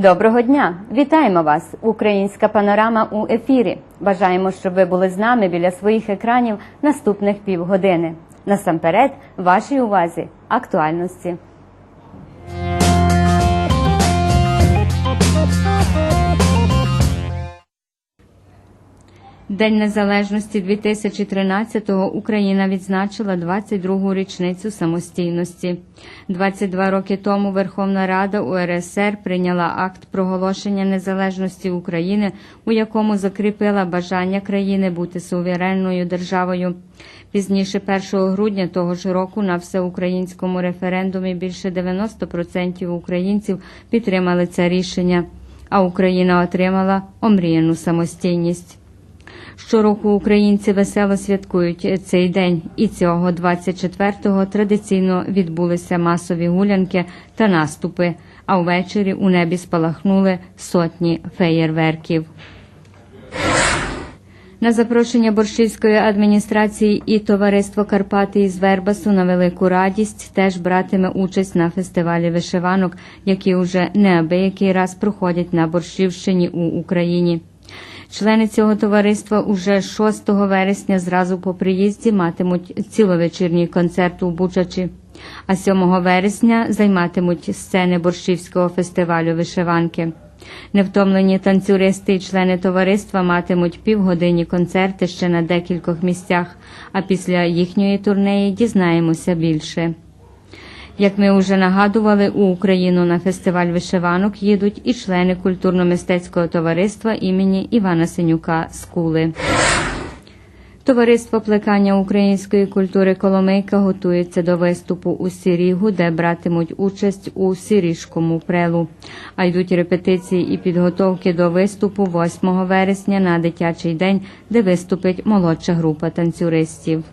Доброго дня! Вітаємо вас! Українська панорама у ефірі. Бажаємо, щоб ви були з нами біля своїх екранів наступних півгодини. Насамперед, вашій увазі актуальності. День Незалежності 2013-го Україна відзначила 22-гу річницю самостійності. 22 роки тому Верховна Рада УРСР прийняла акт проголошення незалежності України, у якому закріпила бажання країни бути суверенною державою. Пізніше 1 грудня того ж року на всеукраїнському референдумі більше 90% українців підтримали це рішення, а Україна отримала омріяну самостійність. Щороку українці весело святкують цей день, і цього 24-го традиційно відбулися масові гулянки та наступи. А ввечері у небі спалахнули сотні феєрверків. На запрошення борщівської адміністрації і товариство Карпати із Вербасу на велику радість теж братиме участь на фестивалі вишиванок, які уже неабиякий раз проходять на Борщівщині у Україні. Члени цього товариства уже 6 вересня зразу по приїзді матимуть ціловечірній концерт у Бучачі, а 7 вересня займатимуть сцени борщівського фестивалю вишиванки. Невтомлені танцюристи і члени товариства матимуть півгодинні концерти ще на декількох місцях, а після їхньої турнеї дізнаємося більше. Як ми вже нагадували, у Україну на фестиваль вишиванок їдуть і члени культурно-мистецького товариства імені Івана Синюка Скули. Товариство плекання української культури Коломийка готується до виступу у Сірігу, де братимуть участь у Сіріжкому прелу. А йдуть репетиції і підготовки до виступу 8 вересня на дитячий день, де виступить молодша група танцюристів.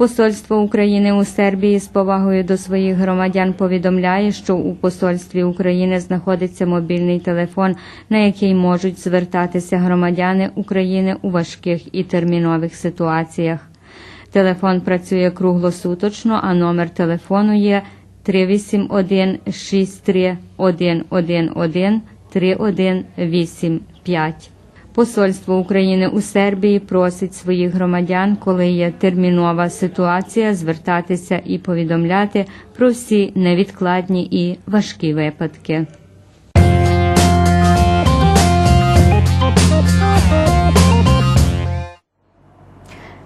Посольство України у Сербії з повагою до своїх громадян повідомляє, що у посольстві України знаходиться мобільний телефон, на який можуть звертатися громадяни України у важких і термінових ситуаціях. Телефон працює круглосуточно, а номер телефону є 381 63 111 3185. Посольство України у Сербії просить своїх громадян, коли є термінова ситуація, звертатися і повідомляти про всі невідкладні і важкі випадки.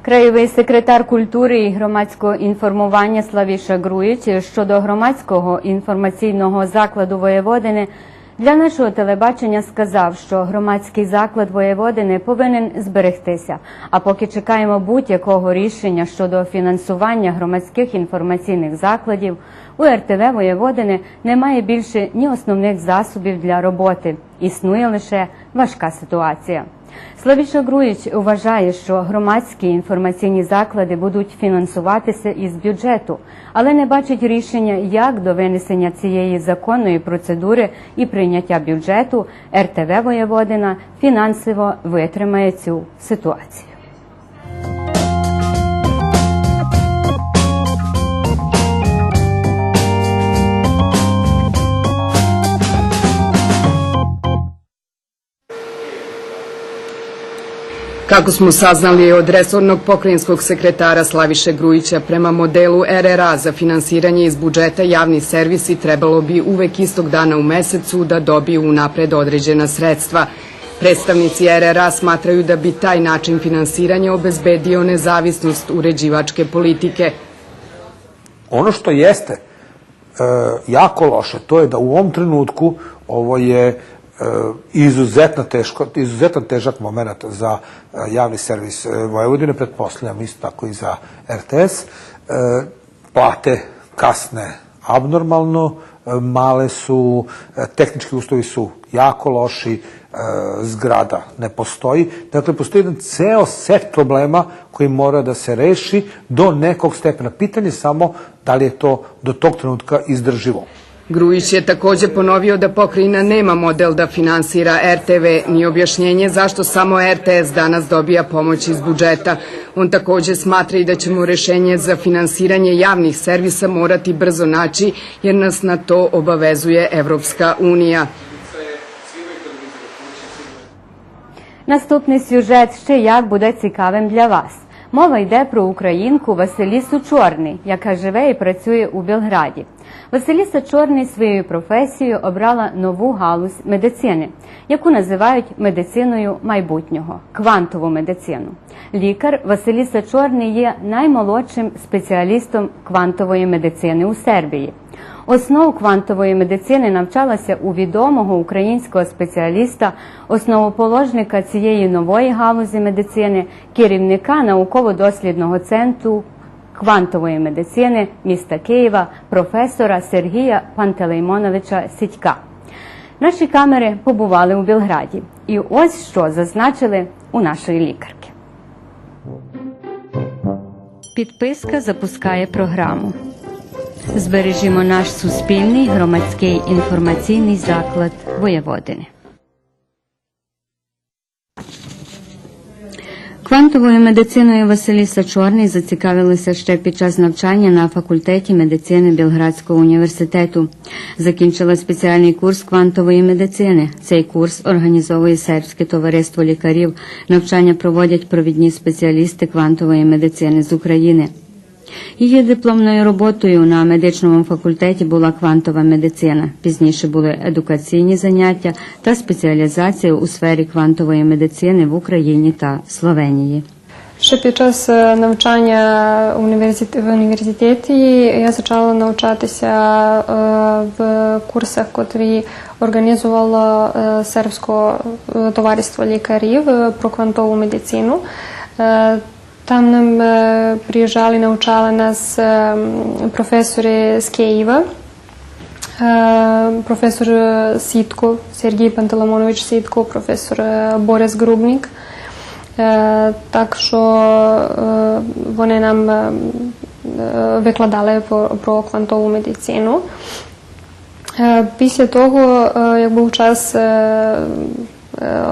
Краєвий секретар культури і громадського інформування Славіша Груїч щодо громадського інформаційного закладу Воєводини для нашого телебачення сказав, що громадський заклад Воєводини повинен зберегтися. А поки чекаємо будь-якого рішення щодо фінансування громадських інформаційних закладів, у РТВ Воєводини немає більше ні основних засобів для роботи. Існує лише важка ситуація. Славіша Груїч вважає, що громадські інформаційні заклади будуть фінансуватися із бюджету, але не бачить рішення, як до винесення цієї законної процедури і прийняття бюджету РТВ Воєводина фінансово витримає цю ситуацію. Kako smo saznali od resornog pokrajinskog sekretara Slaviše Grujića, prema modelu RRA za finansiranje iz budžeta javni servisi trebalo bi uvek istog dana u mesecu da dobiju unapred određena sredstva. Predstavnici RRA smatraju da bi taj način finansiranja obezbedio nezavisnost uređivačke politike. Ono što jeste e, jako loše, to je da u ovom trenutku ovo je izuzetno teško, izuzetno težak moment za e, javni servis e, Vojvodine, pretpostavljam isto tako i za RTS. E, plate kasne abnormalno, e, male su, e, tehnički uslovi su jako loši, e, zgrada ne postoji. Dakle, postoji jedan ceo set problema koji mora da se reši do nekog stepena. Pitanje je samo da li je to do tog trenutka izdrživo. Grujić je takođe ponovio da pokrajina nema model da finansira RTV, ni objašnjenje zašto samo RTS danas dobija pomoć iz budžeta. On takođe smatra i da ćemo rešenje za finansiranje javnih servisa morati brzo naći, jer nas na to obavezuje Evropska unija. Наступний сюжет ще як буде цікавим для вас. Мова йде про українку Василісу Чорний, яка живе і працює у Білграді. Василіса Чорний своєю професією обрала нову галузь медицини, яку називають медициною майбутнього квантову медицину. Лікар Василіса Чорний є наймолодшим спеціалістом квантової медицини у Сербії. Основ квантової медицини навчалася у відомого українського спеціаліста, основоположника цієї нової галузі медицини, керівника науково-дослідного центру квантової медицини міста Києва, професора Сергія Пантелеймоновича Сідька. Наші камери побували у Білграді, і ось що зазначили у нашої лікарки. Підписка запускає програму. Збережімо наш суспільний громадський інформаційний заклад Воєводини. Квантовою медициною Василіса Чорний зацікавилася ще під час навчання на факультеті медицини Білградського університету. Закінчила спеціальний курс квантової медицини. Цей курс організовує сербське товариство лікарів. Навчання проводять провідні спеціалісти квантової медицини з України. Її дипломною роботою на медичному факультеті була квантова медицина. Пізніше були едукаційні заняття та спеціалізація у сфері квантової медицини в Україні та Словенії. Ще під час е, навчання в університеті я почала навчатися е, в курсах, котрі організувало е, сербське товариство лікарів про квантову медицину. Там нам е, приїжджали, навчали нас е, професори з Києва. Е, професор Сітко, Сергій Пантелеймонович Сітко, професор Борис Грубник. Так що вони нам викладали про, квантову медицину. Після того, як був час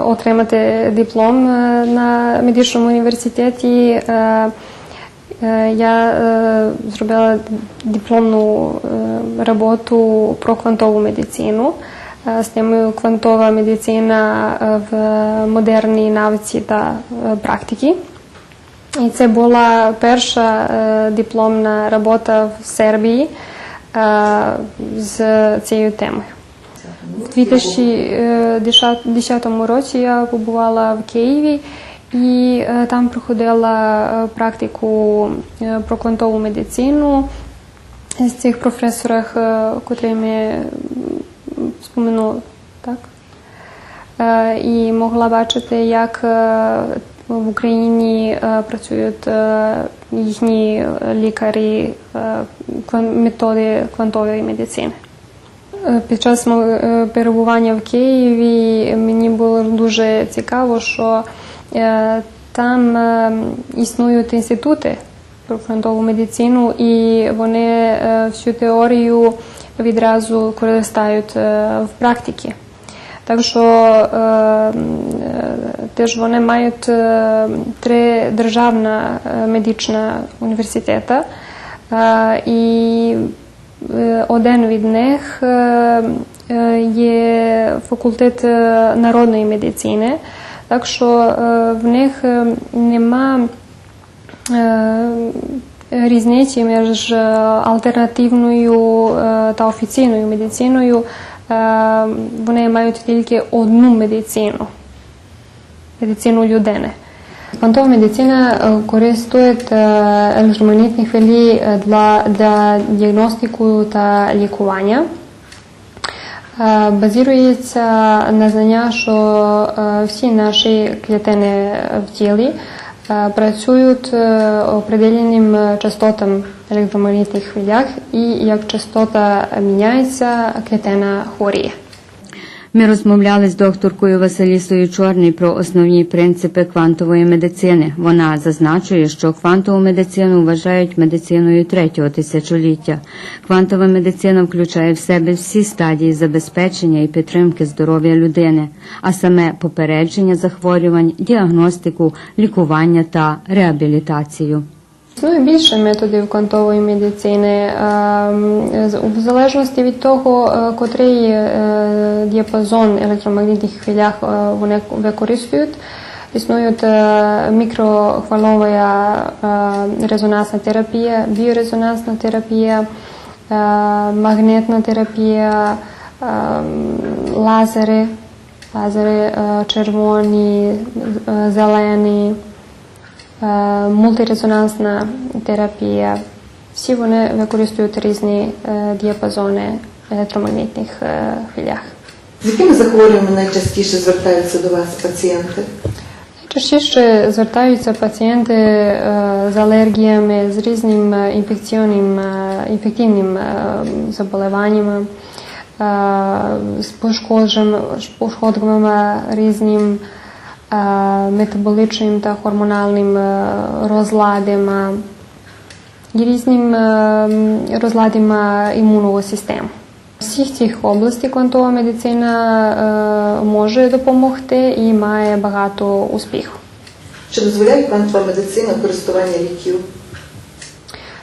отримати диплом е, на медичному університеті, е, е, я е, зробила дипломну е, роботу про квантову медицину е, з темою квантова медицина е, в модерній науці та е, практиці. І це була перша е, дипломна робота в Сербії е, з цією темою. У 2010 році я побувала в Києві і е, там проходила е, практику е, про квантову медицину з цих професорів, е, котрі ми. Так? Е, і могла бачити, як е, в Україні е, працюють е, їхні лікарі е, методи квантової медицини. Е, Під час е, перебування в Києві мені було дуже цікаво, що е, там існують інститути про квантову медицину, і вони всю теорію відразу користають в практиці. Так що теж вони мають три державна медична університета. Е, і один від них е, е, є факультет е, народної медицини. Так що е, в них е, нема е, різниці між е, альтернативною е, та офіційною медициною. Е, Вони мають тільки одну медицину медицину людини. Квантова медицина е, користує е, електромагнітні хвилі е, для, для діагностику та лікування. Е, Базується на знання, що всі наші клітини в тілі працюють определеним частотам електромагнітних хвилях, і як частота міняється, клітина хворіє. Ми розмовляли з докторкою Василісою Чорний про основні принципи квантової медицини. Вона зазначує, що квантову медицину вважають медициною третього тисячоліття. Квантова медицина включає в себе всі стадії забезпечення і підтримки здоров'я людини, а саме попередження захворювань, діагностику, лікування та реабілітацію. Існує більше методів квантової медицини, в залежності від того, е, котрий е, діапазон електромагнітних хвилях е, вони використовують. Існують мікрохвильова е, резонансна терапія, біорезонансна терапія, магнітна терапія, лазери, лазери червоні, зелені. Е, мультирезонансна терапія. Всі вони використовують різні е, діапазони електромагнітних е, хвилях. З якими захворюваннями найчастіше звертаються до вас пацієнти? Найчастіше звертаються пацієнти з алергіями, з різним інфекційним, інфекційним заболеваннями, е, з пошкодженнями, з пошкодженнями різним метаболічним та гормональним е, розладами і різним е, розладами імунної системи. Всіх цих областей квантова медицина е, може допомогти і має багато успіху. Чи дозволяє квантова медицина користування ліків?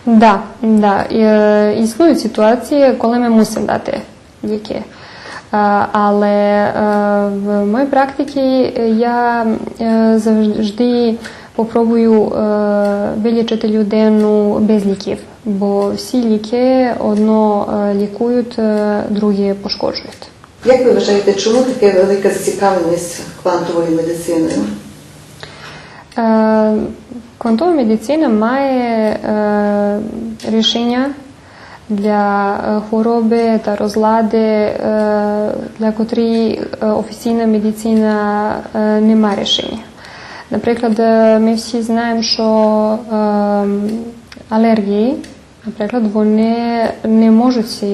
Да, да. Е, існують ситуації, коли ми мусимо дати ліки. Е, Але е, в моїй практиці я е, завжди попробую вилічити людину без ліків, бо всі ліки одно лікують, е, другі пошкоджують. Як ви вважаєте, чому така велика зацікавленість квантовою медициною? Квантова медицина має рішення для е, хвороби та розлади, е, для котрі е, офіційна медицина не має рішення. Наприклад, ми всі знаємо, що алергії, наприклад, вони не можуть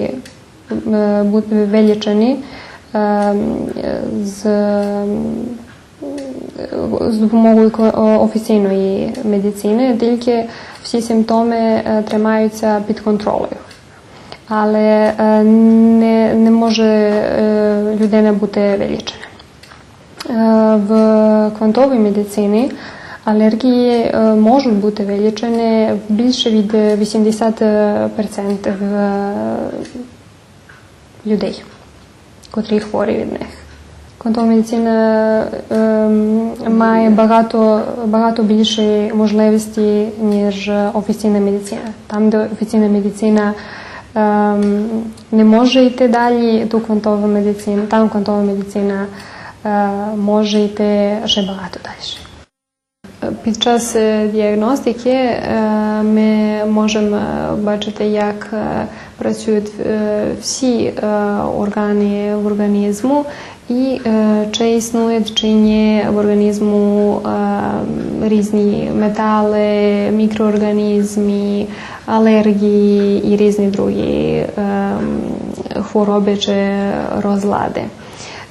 бути вилічені з з допомогою офіційної медицини, тільки всі симптоми тримаються під контролем. Але е, не, не може е, людина бути вилічена. Е, В квантовій медицині алергії можуть бути вилічені більше від 80% е, людей, котрі хворі від них. Квантова медицина має багато, багато більше можливостей, ніж офіційна медицина. Там, де офіційна медицина не може йти далі, ту квантову медицину, там квантова медицина е, може йти ще багато далі. Під час е, діагностики е, ми можемо бачити, як працюють всі органи в організму і е, чи існують чи ні в організму е, різні метали, мікроорганізми, алергії і різні другі е, хвороби чи розлади.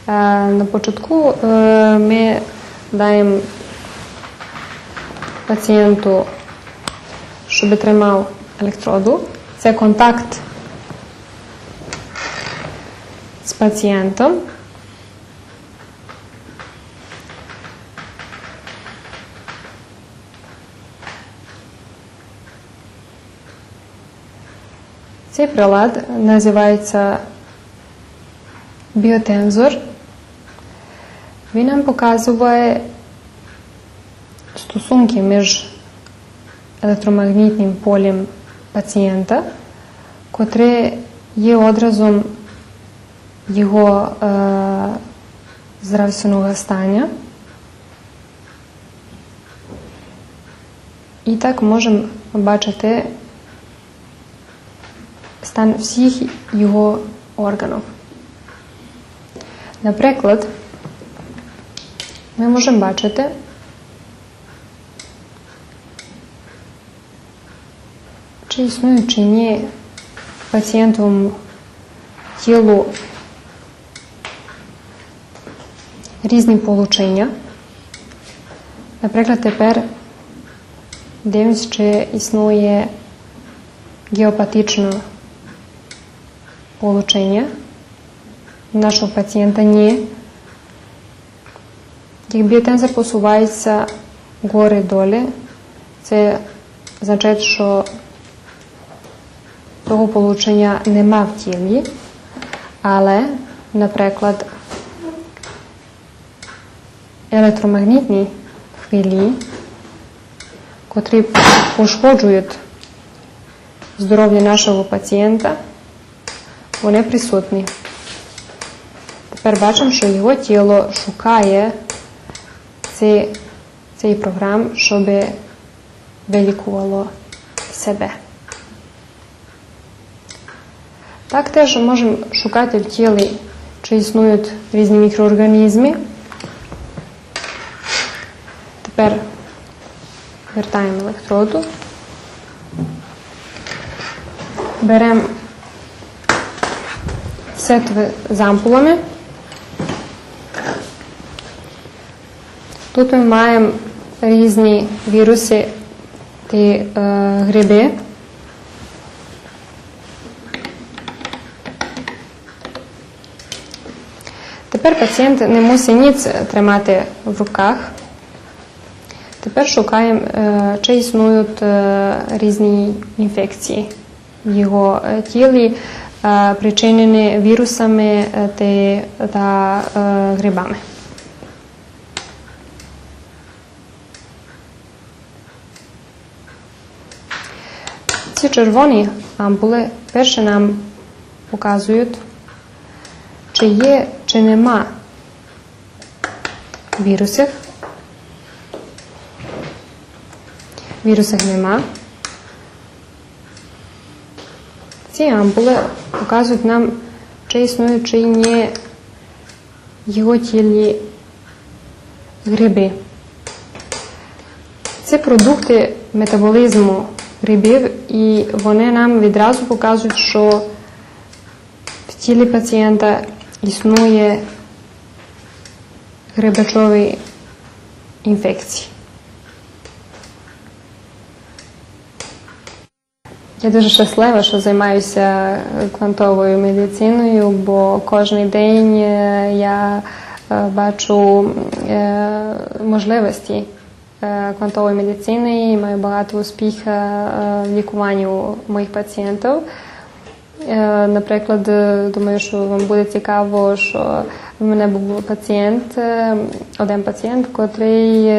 На початку ми даємо пацієнту, щоб тримав електроду. Це контакт з пацієнтом. Цей прилад називається біотензор. Він нам показує стосунки між електромагнітним полем пацієнта, котре є одразом його е, здравственного стану. І так можемо бачити стан всіх його органів. Наприклад, ми можемо бачити, чи існує чи ні в пацієнтовому тілу різні получення. Наприклад, тепер дивимось, чи існує геопатичне получення нашого пацієнта. Ні. Як біотензор посувається гори долі, це означає, що того получення нема в тілі, але, наприклад, електромагнітні хвилі, котрі пошкоджують здоров'я нашого пацієнта, вони присутні. Тепер бачимо, що його тіло шукає цей, цей програм, щоб вилікувало себе. Так теж можемо шукати в тілі, чи існують різні мікроорганізми. Тепер вертаємо електроду. Беремо сетви з ампулами. Тут ми маємо різні віруси та е, гриби. Тепер пацієнт не мусить ніц тримати в руках. Тепер шукаємо, е, чи існують е, різні інфекції в його е, тілі, е, причинені вірусами та е, грибами. Ці червоні ампули перше нам показують, чи є, чи нема вірусів. Вірусів нема. Ці ампули показують нам, чи існують, чи ні його тілі гриби. Це продукти метаболізму грибів, і вони нам відразу показують, що в тілі пацієнта існує грибачові інфекції. Я дуже щаслива, що займаюся квантовою медициною, бо кожен день е, я е, бачу е, можливості квантової медицини і маю багато успіху в лікуванні моїх пацієнтів. Наприклад, думаю, що вам буде цікаво, що в мене був пацієнт, один пацієнт, котрий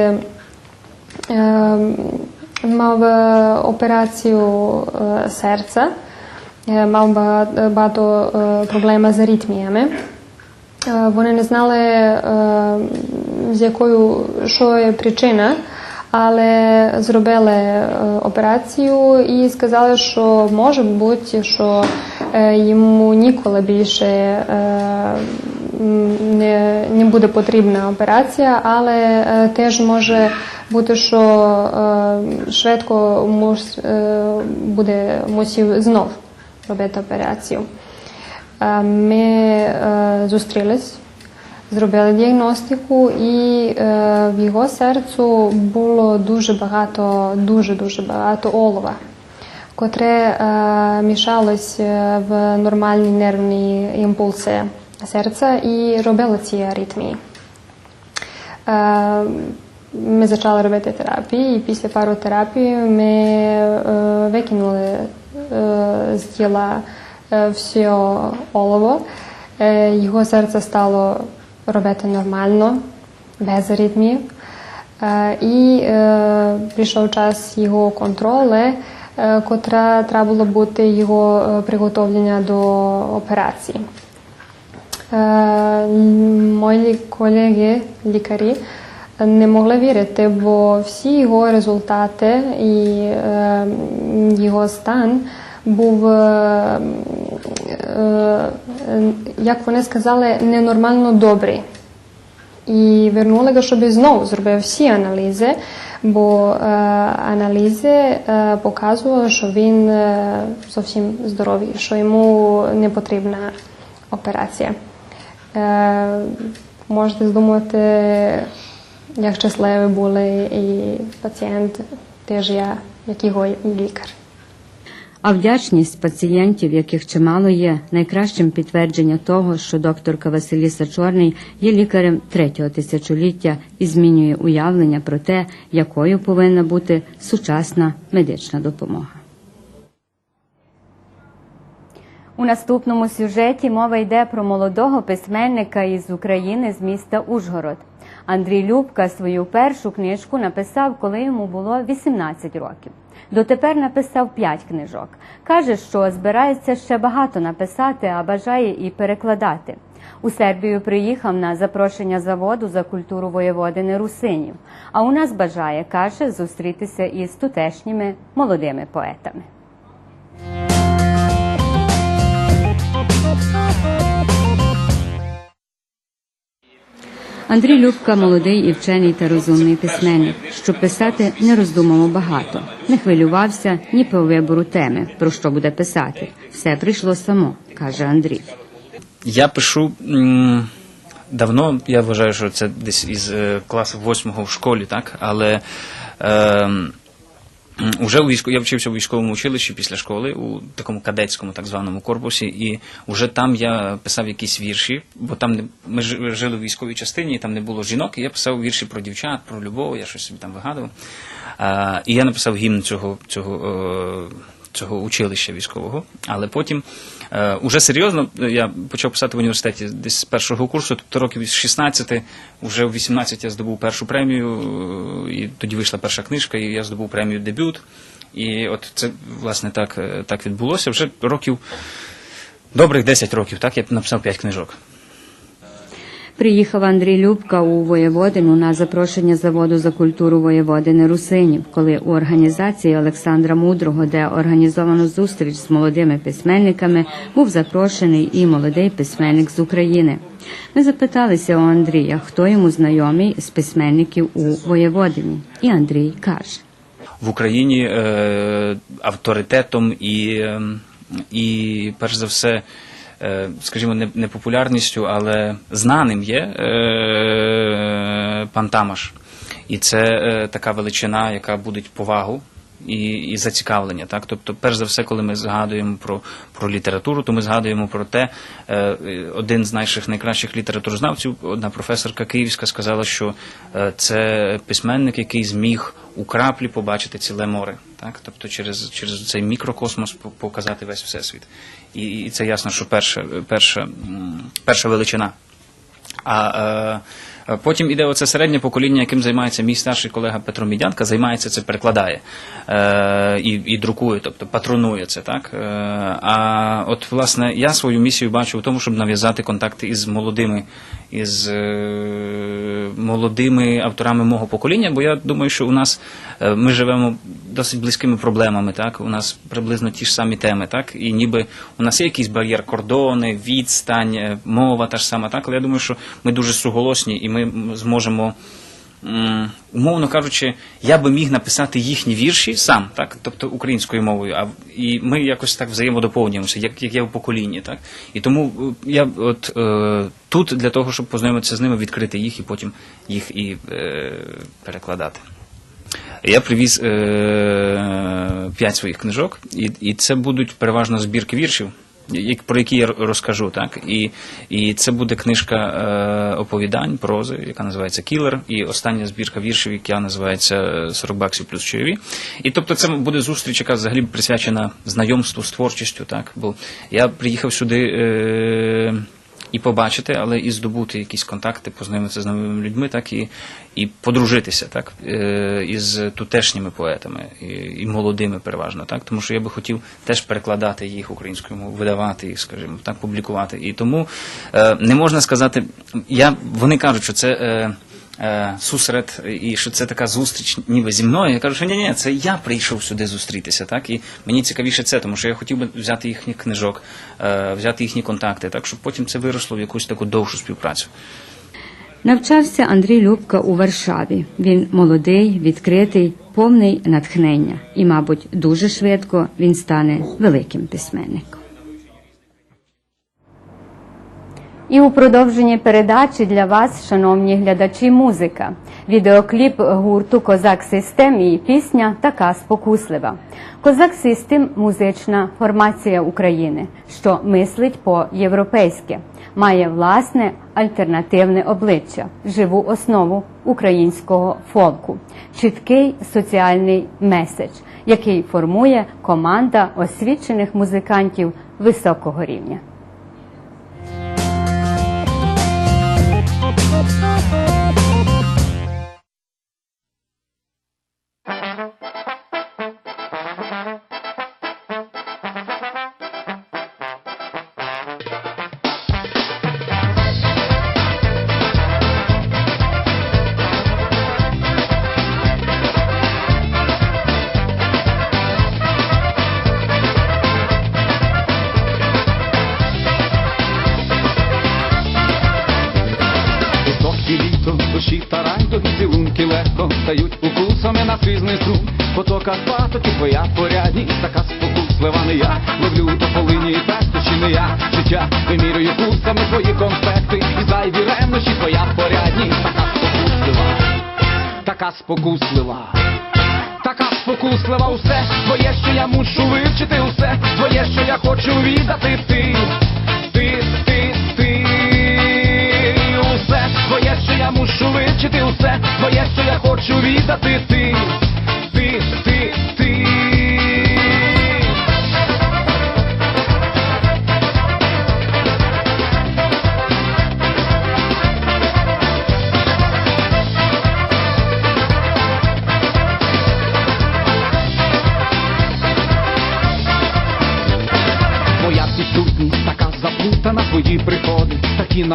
мав е, операцію е, серця, е, мав багато проблем з аритміями. Вони не знали, з якою що є причина, але зробили операцію і сказали, що може бути, що йому ніколи більше не, буде потрібна операція, але е, теж може бути, що е, швидко мус, е, буде мусив знов робити операцію. Ми зустрілись, зробили діагностику, і е, в його серцю було дуже багато, дуже дуже багато олова, котре е, мішалось в нормальні нервні імпульси серця і робило ці аритмії. Е, Ми почали робити терапії, і після пару терапій ми е, викинули е, з тіла все олово. Його серце стало робити нормально, без аритмів. Е, І е, прийшов час його контролю, е, котра треба було бути його приготовлення до операції. Е, Мої колеги, лікарі, не могли вірити, бо всі його результати і е, його стан був, е, як вони сказали, ненормально добрий. І вернули його, щоб знову зробив всі аналізи, бо е, аналізи е, показували, що він е, зовсім здоровий, що йому не потрібна операція. Е, можете здумати, як щасливі були і пацієнт, теж я, як його лікар. А вдячність пацієнтів, яких чимало є, найкращим підтвердження того, що докторка Василіса Чорний є лікарем третього тисячоліття і змінює уявлення про те, якою повинна бути сучасна медична допомога. У наступному сюжеті мова йде про молодого письменника із України з міста Ужгород. Андрій Любка свою першу книжку написав, коли йому було 18 років. Дотепер написав 5 книжок. Каже, що збирається ще багато написати, а бажає і перекладати. У Сербію приїхав на запрошення заводу за культуру воєводини Русинів. А у нас бажає, каже, зустрітися із тутешніми молодими поетами. Андрій Любка молодий і вчений та розумний письменник. Щоб писати, не роздумував багато, не хвилювався ні по вибору теми, про що буде писати. Все прийшло само, каже Андрій. Я пишу давно, я вважаю, що це десь із е, класу восьмого в школі, так? Але е, уже у війську, я вчився у військовому училищі після школи, у такому кадетському так званому корпусі, і вже там я писав якісь вірші, бо там не, ми жили в військовій частині, і там не було жінок, і я писав вірші про дівчат, про любов, я щось собі там вигадував. А, і я написав гімн цього, цього е, цього училища військового. Але потім е, уже серйозно я почав писати в університеті десь з першого курсу, тобто років з 16, вже в 18 я здобув першу премію, е, і тоді вийшла перша книжка, і я здобув премію дебют. І от це власне так, е, так відбулося. Вже років добрих 10 років, так я написав 5 книжок. Приїхав Андрій Любка у Воєводину на запрошення заводу за культуру Воєводини Русинів, коли у організації Олександра Мудрого, де організовано зустріч з молодими письменниками, був запрошений і молодий письменник з України. Ми запиталися у Андрія, хто йому знайомий з письменників у Воєводині. І Андрій каже. в Україні е, авторитетом і, ем, і перш за все, скажімо, не, популярністю, але знаним є е, пан Тамаш. І це е, така величина, яка будить повагу. І, і зацікавлення, так тобто, перш за все, коли ми згадуємо про, про літературу, то ми згадуємо про те, е, один з наших найкращих літературознавців, одна професорка київська сказала, що е, це письменник, який зміг у краплі побачити ціле море, так тобто через, через цей мікрокосмос показати весь всесвіт. І, і це ясно, що перша, перша, перша величина. А е, потім іде оце середнє покоління, яким займається мій старший колега Петро Мідянка, займається це, перекладає е, і, і друкує, тобто патронує це. Так? Е, а от, власне, я свою місію бачу в тому, щоб нав'язати контакти із молодими, із е, молодими авторами мого покоління, бо я думаю, що у нас е, ми живемо досить близькими проблемами. Так? У нас приблизно ті ж самі теми, так? і ніби у нас є якийсь бар'єр, кордони, відстань, е, мова та ж сама, так? але я думаю, що ми дуже суголосні і ми зможемо. Умовно кажучи, я би міг написати їхні вірші сам, так, тобто українською мовою, а і ми якось так взаємодоповнюємося, як, як я в поколінні, так. І тому е, я от е, тут для того, щоб познайомитися з ними, відкрити їх і потім їх і е, перекладати. Я привіз е, п'ять своїх книжок, і, і це будуть переважно збірки віршів, про які я розкажу. Так? І, і це буде книжка е, оповідань, прози, яка називається Кілер, і остання збірка віршів, яка називається е, 40 баксів плюс чайові. І тобто це буде зустріч, яка взагалі присвячена знайомству з творчістю. Так? Бо я приїхав сюди. Е, і побачити, але і здобути якісь контакти, познайомитися з новими людьми, так і, і подружитися так, е, із тутешніми поетами, і, і молодими переважно, так, тому що я би хотів теж перекладати їх українською мовою, видавати їх, скажімо, так, публікувати. І тому е, не можна сказати, я, вони кажуть, що це. Е, е, і що це така зустріч ніби зі мною. Я кажу, що ні, ні, це я прийшов сюди зустрітися, так і мені цікавіше це, тому що я хотів би взяти їхніх книжок, е, взяти їхні контакти, так щоб потім це виросло в якусь таку довшу співпрацю. Навчався Андрій Любка у Варшаві. Він молодий, відкритий, повний натхнення. І, мабуть, дуже швидко він стане великим письменником. І у продовженні передачі для вас, шановні глядачі, музика. Відеокліп гурту Козак Систем і пісня така спокуслива. Козак Систем музична формація України, що мислить по-європейськи, має власне альтернативне обличчя, живу основу українського фолку, чіткий соціальний меседж, який формує команда освічених музикантів високого рівня. Така спокуслива. Така спокуслива усе твоє, що я мушу вивчити, усе твоє, що я хочу віддати. Ти, ти, ти, ти, усе твоє, що я мушу вивчити, усе твоє, що я хочу віддати. Ти,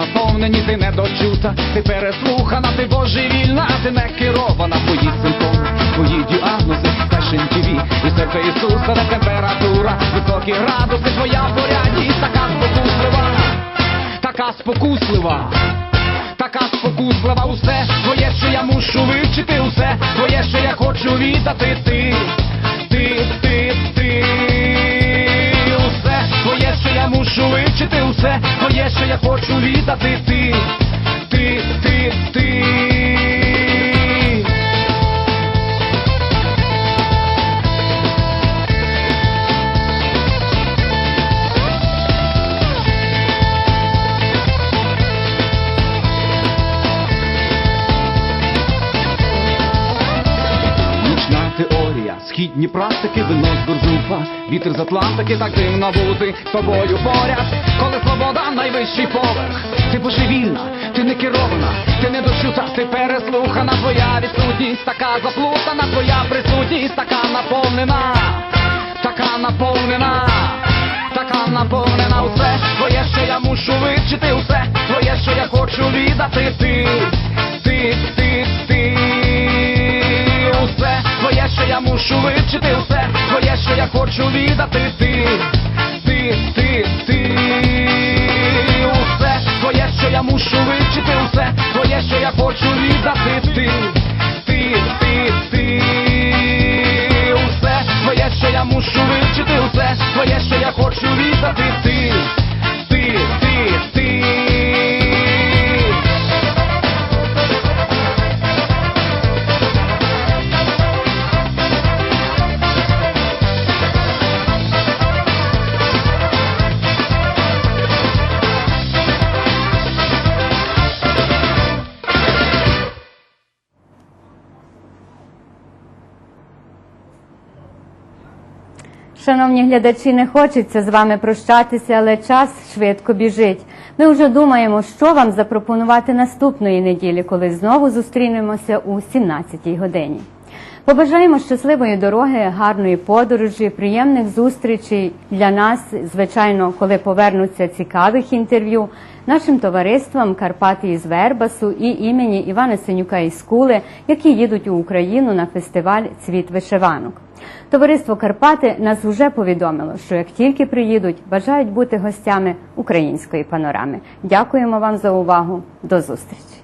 наповнені, ти недочута, ти переслухана, ти божевільна, а ти не керована, твої симптоми, твої діагнози, Fashion TV і серце Ісуса, де температура, високі градуси, твоя порядність, така спокуслива, така спокуслива. Така спокуслива. Усе твоє, що я мушу вивчити, усе твоє, що я хочу віддати. ти, ти, мушу вивчити, усе твоє, що я хочу віддати ти, ти, ти, ти. Східні практики, вино з бурзуфа, вітер з Атлантики, так дивно бути з тобою поряд, коли свобода найвищий поверх. Ти божевільна, ти не керована, ти не дочута, ти переслухана, твоя відсутність така заплутана, твоя присутність така наповнена, така наповнена, така наповнена, усе твоє, що я мушу вивчити, усе твоє, що я хочу віддати. Ти, ти, ти, ти я мушу вивчити, усе твоє, що я хочу віддати. Ти, ти, ти, ти, усе твоє, що я мушу вивчити, усе твоє, що я хочу віддати. Ти, ти, ти, ти, усе твоє, що я мушу вивчити, усе твоє, що я хочу віддати. Ти, ти, ти, ти. Шановні глядачі, не хочеться з вами прощатися, але час швидко біжить. Ми вже думаємо, що вам запропонувати наступної неділі, коли знову зустрінемося у 17-й годині. Побажаємо щасливої дороги, гарної подорожі, приємних зустрічей для нас, звичайно, коли повернуться цікавих інтерв'ю нашим товариствам Карпати із Вербасу і імені Івана Синюка із Кули, які їдуть у Україну на фестиваль Цвіт вишиванок. Товариство Карпати нас вже повідомило, що як тільки приїдуть, бажають бути гостями української панорами. Дякуємо вам за увагу. До зустрічі.